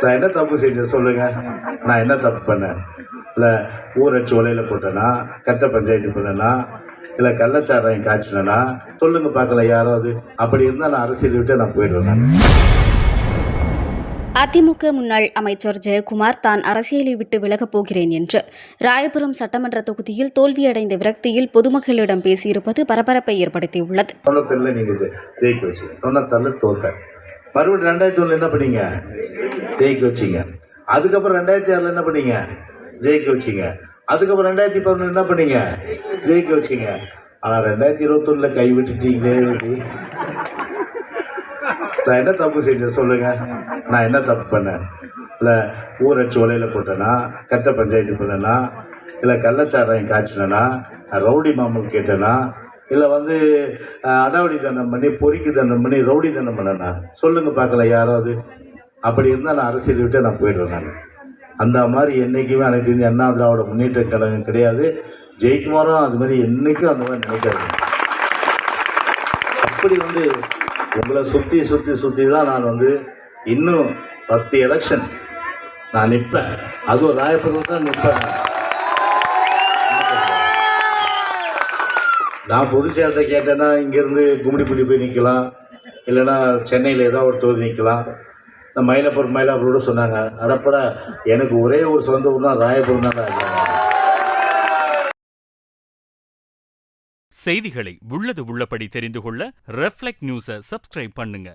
நான் என்ன தப்பு செஞ்சேன் சொல்லுங்க. நான் என்ன தப்பு பண்ணேன்? இல்லை ஊரை சோலையில் போட்டேனா? கட்ட பஞ்சாயத்து பண்ணனா? இல்லை கள்ளச்சாராயம் காய்ச்சினா சொல்லுங்க பார்க்கல யாராவது. அப்படி இருந்தால் நான் அரசியல் விட்டு நான் போயிடுவேன் நான் அதிமுக முன்னாள் அமைச்சர் ஜெயக்குமார் தான் அரசியலை விட்டு விலகப் போகிறேன் என்று. ராயபுரம் சட்டமன்ற தொகுதியில் தோல்வியடைந்த விரக்தியில் பொதுமக்களிடம் பேசியிருப்பது பரபரப்பை ஏற்படுத்தியுள்ளது. தொண்ணூத்தொன்னில் நீங்கள் ஜெ ஜெயிக்க வச்சீங்க. தொண்ணூத்தாறில் தோத்தேன். மறுபடியும் ரெண்டாயிரத்தி ஒன்றில் என்ன பண்ணீங்க? ஜெயிக்க வச்சிங்க. அதுக்கப்புறம் ரெண்டாயிரத்தி ஆறில் என்ன பண்ணீங்க? ஜெயிக்க வச்சிங்க. அதுக்கப்புறம் ரெண்டாயிரத்தி பதினொன்று என்ன பண்ணீங்க? ஜெயிக்க வச்சிங்க. ஆனால் ரெண்டாயிரத்தி இருபத்தொன்னில் கைவிட்டுட்டீங்களே நான் என்ன தப்பு செஞ்சேன் சொல்லுங்க. நான் என்ன தப்பு பண்ணேன்? இல்லை ஊராட்சி ஒலையில் போட்டேன்னா கட்ட பஞ்சாயத்து பண்ணனா? இல்லை கள்ளச்சாராயம் காய்ச்சினேன்னா ரவுடி மாமல் கேட்டேன்னா இல்லை வந்து அடாவடி தண்டம் பண்ணி பொறிக்கு தண்டம் பண்ணி ரவுடி தண்டம் பண்ணேன்னா சொல்லுங்கள் பார்க்கல யாராவது. அப்படி இருந்தால் நான் அரசியல் விட்டு நான் போயிடுறேன் நான். அந்த மாதிரி என்றைக்குமே அனைத்து இந்திய அண்ணா திராவிட முன்னேற்ற கழகம் கிடையாது. ஜெயக்குமாரும் அது மாதிரி என்றைக்கும் அந்த மாதிரி நினைக்காது அப்படி வந்து உங்களை சுற்றி சுற்றி சுற்றி தான் நான் வந்து இன்னும் பத்து எலெக்ஷன் நான் நிற்பேன். அதுவும் ராயபுரம் தான் நிற்பேன். நான் பொது செயலத்தை கேட்டேன்னா இங்கேருந்து கும்மிடிப்பிடி போய் நிற்கலாம் இல்லைன்னா சென்னையில் ஏதோ ஒரு தொகுதி நிற்கலாம் இந்த மயிலாப்பூர் மயிலாப்பூரோட சொன்னாங்க. அடப்பட எனக்கு ஒரே ஒரு சொந்த ஊர் தான் ராயபுரம் தான் செய்திகளை உள்ளது உள்ளபடி தெரிந்து கொள்ள ரெஃப்ளெக்ட் நியூஸை சப்ஸ்கிரைப் பண்ணுங்க.